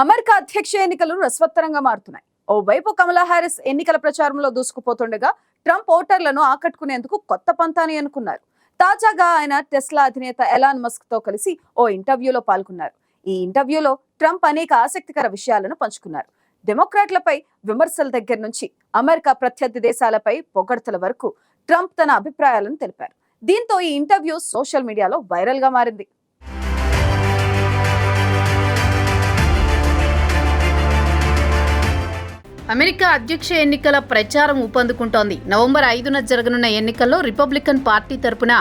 America అధ్యక్ష ఎన్నికలు రసవత్తరంగా మారుతున్నాయి. ఓవైపు కమలా హారిస్ ఎన్నికల ప్రచారంలో దూసుకుపోతుండగా ట్రంప్ ఓటర్లను ఆకట్టుకునేందుకు కొత్త పంతాని అనుకున్నారు. తాజాగా ఆయన టెస్లా అధినేత ఎలాన్ మస్క్తో కలిసి ఓ ఇంటర్వ్యూలో పాల్గొన్నారు. ఈ ఇంటర్వ్యూలో ట్రంప్ అనేక ఆసక్తికర విషయాలను పంచుకున్నారు. డెమోక్రాట్లపై విమర్శల దగ్గర నుంచి అమెరికా ప్రత్యర్థి దేశాలపై పొగడ్తల వరకు ట్రంప్ తన అభిప్రాయాలను తెలిపారు. దీంతో ఈ ఇంటర్వ్యూ సోషల్ మీడియాలో వైరల్గా మారింది. అమెరికా అధ్యక్ష ఎన్నికల ప్రచారం ఊపందుకుంటోంది. నవంబర్ ఐదున జరగనున్న ఎన్నికల్లో రిపబ్లికన్ పార్టీ తరపున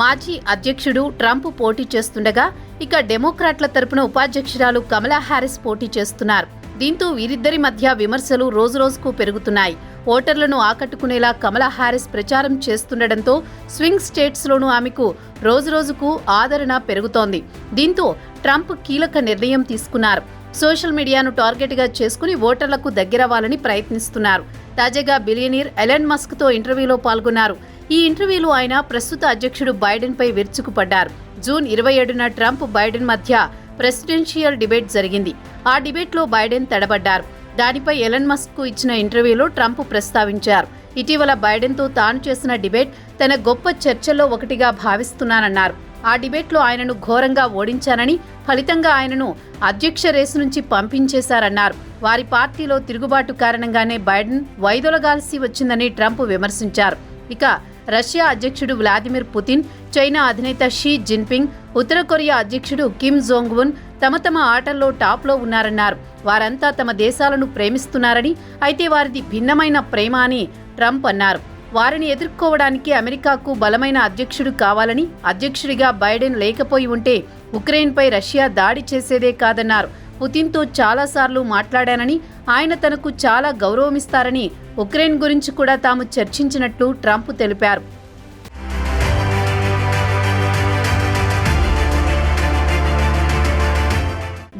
మాజీ అధ్యక్షుడు ట్రంప్ పోటీ చేస్తుండగా ఇక డెమోక్రాట్ల తరపున ఉపాధ్యక్షురాలు కమలా హ్యారిస్ పోటీ చేస్తున్నారు. దీంతో వీరిద్దరి మధ్య విమర్శలు రోజురోజుకు పెరుగుతున్నాయి. ఓటర్లను ఆకట్టుకునేలా కమలా హ్యారిస్ ప్రచారం చేస్తుండటంతో స్వింగ్ స్టేట్స్లోనూ ఆమెకు రోజురోజుకు ఆదరణ పెరుగుతోంది. దీంతో ట్రంప్ కీలక నిర్ణయం తీసుకున్నారు. సోషల్ మీడియాను టార్గెట్గా చేసుకుని ఓటర్లకు దగ్గరవ్వాలని ప్రయత్నిస్తున్నారు. తాజాగా బిలియనీర్ ఎలన్ మస్క్తో ఇంటర్వ్యూలో పాల్గొన్నారు. ఈ ఇంటర్వ్యూలో ఆయన ప్రస్తుత అధ్యక్షుడు బైడెన్పై విరుచుకుపడ్డారు. జూన్ ఇరవై ఏడున ట్రంప్ బైడెన్ మధ్య ప్రెసిడెన్షియల్ డిబేట్ జరిగింది. ఆ డిబేట్లో బైడెన్ తడబడ్డారు. దానిపై ఎలన్ మస్క్కు ఇచ్చిన ఇంటర్వ్యూలో ట్రంప్ ప్రస్తావించారు. ఇటీవల బైడెన్తో తాను చేసిన డిబేట్ తన గొప్ప చర్చల్లో ఒకటిగా భావిస్తున్నానన్నారు. ఆ డిబేట్లో ఆయనను ఘోరంగా ఓడించానని ఫలితంగా ఆయనను అధ్యక్ష రేసు నుంచి పంపించేశారన్నారు. వారి పార్టీలో తిరుగుబాటు కారణంగానే బైడెన్ వైదొలగాల్సి వచ్చిందని ట్రంప్ విమర్శించారు. ఇక రష్యా అధ్యక్షుడు వ్లాదిమిర్ పుతిన్ చైనా అధినేత షీ జిన్పింగ్ ఉత్తర కొరియా అధ్యక్షుడు కిమ్ జోంగ్ ఉన్ తమ తమ ఆటల్లో టాప్లో ఉన్నారన్నారు. వారంతా తమ దేశాలను ప్రేమిస్తున్నారని అయితే వారిది భిన్నమైన ప్రేమ అని ట్రంప్ అన్నారు. వారిని ఎదుర్కోవడానికి అమెరికాకు బలమైన అధ్యక్షుడు కావాలని అధ్యక్షుడిగా బైడెన్ లేకపోయి ఉంటే ఉక్రెయిన్పై రష్యా దాడి చేసేదే కాదన్నారు. పుతిన్తో చాలాసార్లు మాట్లాడానని ఆయన తనకు చాలా గౌరవమిస్తారని ఉక్రెయిన్ గురించి కూడా తాము చర్చించినట్లు ట్రంప్ తెలిపారు.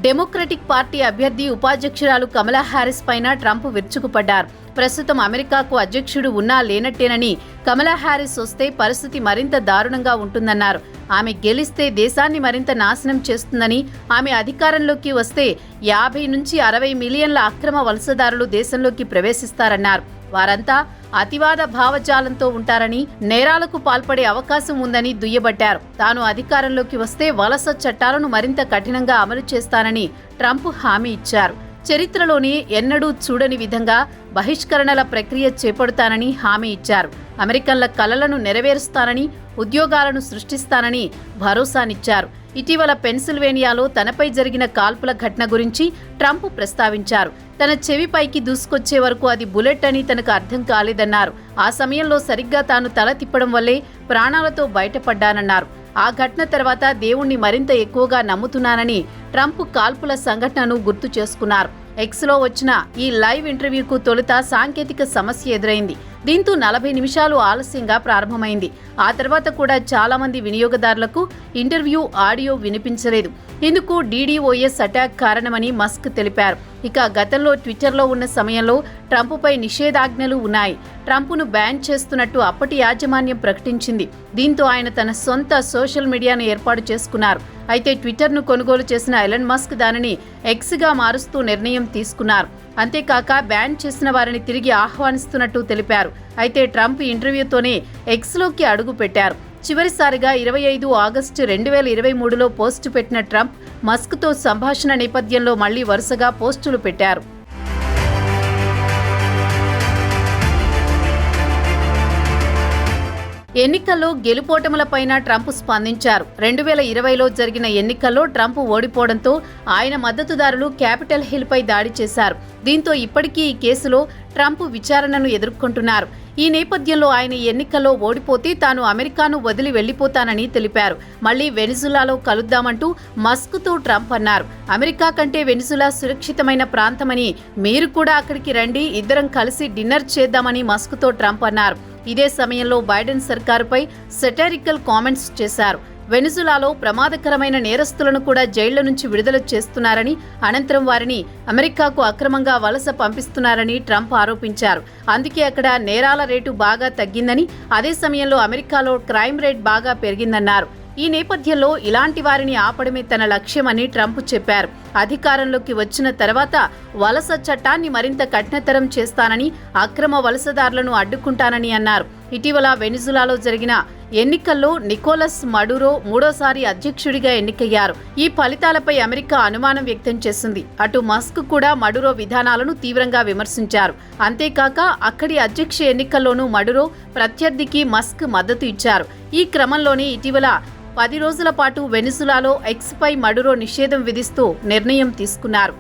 డెమోక్రటిక్ పార్టీ అభ్యర్థి ఉపాధ్యక్షురాలు కమలా హారిస్ పైన ట్రంప్ విరుచుకుపడ్డారు. ప్రస్తుతం అమెరికాకు అధ్యక్షుడు ఉన్నా లేనట్టేనని కమలా హ్యారిస్ వస్తే పరిస్థితి మరింత దారుణంగా ఉంటుందన్నారు. ఆమె గెలిస్తే దేశాన్ని మరింత నాశనం చేస్తుందని ఆమె అధికారంలోకి వస్తే యాభై నుంచి అరవై మిలియన్ల అక్రమ వలసదారులు దేశంలోకి ప్రవేశిస్తారన్నారు. వారంతా అతివాద భావజాలంతో ఉంటారని నేరాలకు పాల్పడే అవకాశం ఉందని దుయ్యబట్టారు. తాను అధికారంలోకి వస్తే వలస చట్టాలను మరింత కఠినంగా అమలు చేస్తానని ట్రంప్ హామీ ఇచ్చారు. చరిత్రలోనే ఎన్నడూ చూడని విధంగా బహిష్కరణల ప్రక్రియ చేపడతానని హామీ ఇచ్చారు. అమెరికన్ల కలలను నెరవేరుస్తానని ఉద్యోగాలను సృష్టిస్తానని భరోసానిచ్చారు. ఇటీవల పెన్సిల్వేనియాలో తనపై జరిగిన కాల్పుల ఘటన గురించి ట్రంప్ ప్రస్తావించారు. తన చెవిపైకి దూసుకొచ్చే వరకు అది బుల్లెట్ అని తనకు అర్థం కాలేదన్నారు. ఆ సమయంలో సరిగ్గా తాను తల తిప్పడం వల్లే ప్రాణాలతో బయటపడ్డానన్నారు. ఆ ఘటన తర్వాత దేవుణ్ణి మరింత ఎక్కువగా నమ్ముతున్నానని ట్రంప్ కాల్పుల సంఘటనను గుర్తు చేసుకున్నారు. ఎక్స్లో వచ్చిన ఈ లైవ్ ఇంటర్వ్యూకు తొలుత సాంకేతిక సమస్య ఎదురైంది. దీంతో నలభై నిమిషాలు ఆలస్యంగా ప్రారంభమైంది. ఆ తర్వాత కూడా చాలామంది వినియోగదారులకు ఇంటర్వ్యూ ఆడియో వినిపించలేదు. ఇందుకు డీడీఓఎస్ అటాక్ కారణమని మస్క్ తెలిపారు. ఇక గతంలో ట్విట్టర్లో ఉన్న సమయంలో ట్రంప్పై నిషేధాజ్ఞలు ఉన్నాయి. ట్రంప్ను బ్యాన్ చేస్తున్నట్టు అప్పటి యాజమాన్యం ప్రకటించింది. దీంతో ఆయన తన సొంత సోషల్ మీడియాను ఏర్పాటు చేసుకున్నారు. అయితే ట్విట్టర్ను కొనుగోలు చేసిన ఎలన్ మస్క్ దానిని ఎక్స్గా మారుస్తూ నిర్ణయం తీసుకున్నారు. అంతేకాక బ్యాన్ చేసిన వారిని తిరిగి ఆహ్వానిస్తున్నట్టు తెలిపారు. అయితే ట్రంప్ ఇంటర్వ్యూతోనే ఎక్స్లోకి అడుగు పెట్టారు చివరిసారిగా ఇరవై ఐదు ఆగస్టు రెండు వేల ఇరవై మూడులో పోస్టు పెట్టిన ట్రంప్ మస్క్తో సంభాషణ నేపథ్యంలో మళ్ళీ వరుసగా పోస్టులు పెట్టారు. ఎన్నికల్లో గెలుపోటములపైన ట్రంప్ స్పందించారు. రెండు వేల ఇరవైలో జరిగిన ఎన్నికల్లో ట్రంప్ ఓడిపోవడంతో ఆయన మద్దతుదారులు క్యాపిటల్ హిల్పై దాడి చేశారు. దీంతో ఇప్పటికీ ఈ కేసులో ట్రంప్ విచారణను ఎదుర్కొంటున్నారు. ఈ నేపథ్యంలో ఆయన ఎన్నికల్లో ఓడిపోతే తాను అమెరికాను వదిలి వెళ్ళిపోతానని తెలిపారు. మళ్ళీ వెనిజులాలో కలుద్దామంటూ మస్క్తో ట్రంప్ అన్నారు. అమెరికా కంటే వెనిజులా సురక్షితమైన ప్రాంతమని మీరు కూడా అక్కడికి రండి ఇద్దరం కలిసి డిన్నర్ చేద్దామని మస్క్తో ట్రంప్ అన్నారు. ఇదే సమయంలో బైడెన్ సర్కారుపై సెటారికల్ కామెంట్స్ చేశారు. వెనిజులాలో ప్రమాదకరమైన నేరస్తులను కూడా జైళ్ళ నుంచి విడుదల చేస్తున్నారని అనంతరం వారిని అమెరికాకు అక్రమంగా వలస పంపిస్తున్నారని ట్రంప్ ఆరోపించారు. అందుకే అక్కడ నేరాల రేటు బాగా తగ్గిందని అదే సమయంలో అమెరికాలో క్రైమ్ రేట్ బాగా పెరిగిందన్నారు. ఈ నేపథ్యంలో ఇలాంటి వారిని ఆపడమే తన లక్ష్యమని ట్రంప్ చెప్పారు. అధికారంలోకి వచ్చిన తర్వాత వలస చట్టాన్ని మరింత కఠినతరం చేస్తానని అక్రమ వలసదారులను అడ్డుకుంటానని అన్నారు. ఇటీవల వెనిజులాలో జరిగిన ఎన్నికల్లో నికోలస్ మడురో మూడోసారి అధ్యక్షుడిగా ఎన్నికయ్యారు. ఈ ఫలితాలపై అమెరికా అనుమానం వ్యక్తం చేసింది. అటు మస్క్ కూడా మడురో విధానాలను తీవ్రంగా విమర్శించారు. అంతేకాక అక్కడి అధ్యక్ష ఎన్నికల్లోనూ మడురో ప్రత్యర్థికి మస్క్ మద్దతు ఇచ్చారు. ఈ క్రమంలోనే ఇటీవల పది రోజుల పాటు వెనిజులాలో ఎక్స్పై మడురో నిషేధం విధిస్తూ నిర్ణయం తీసుకున్నారు.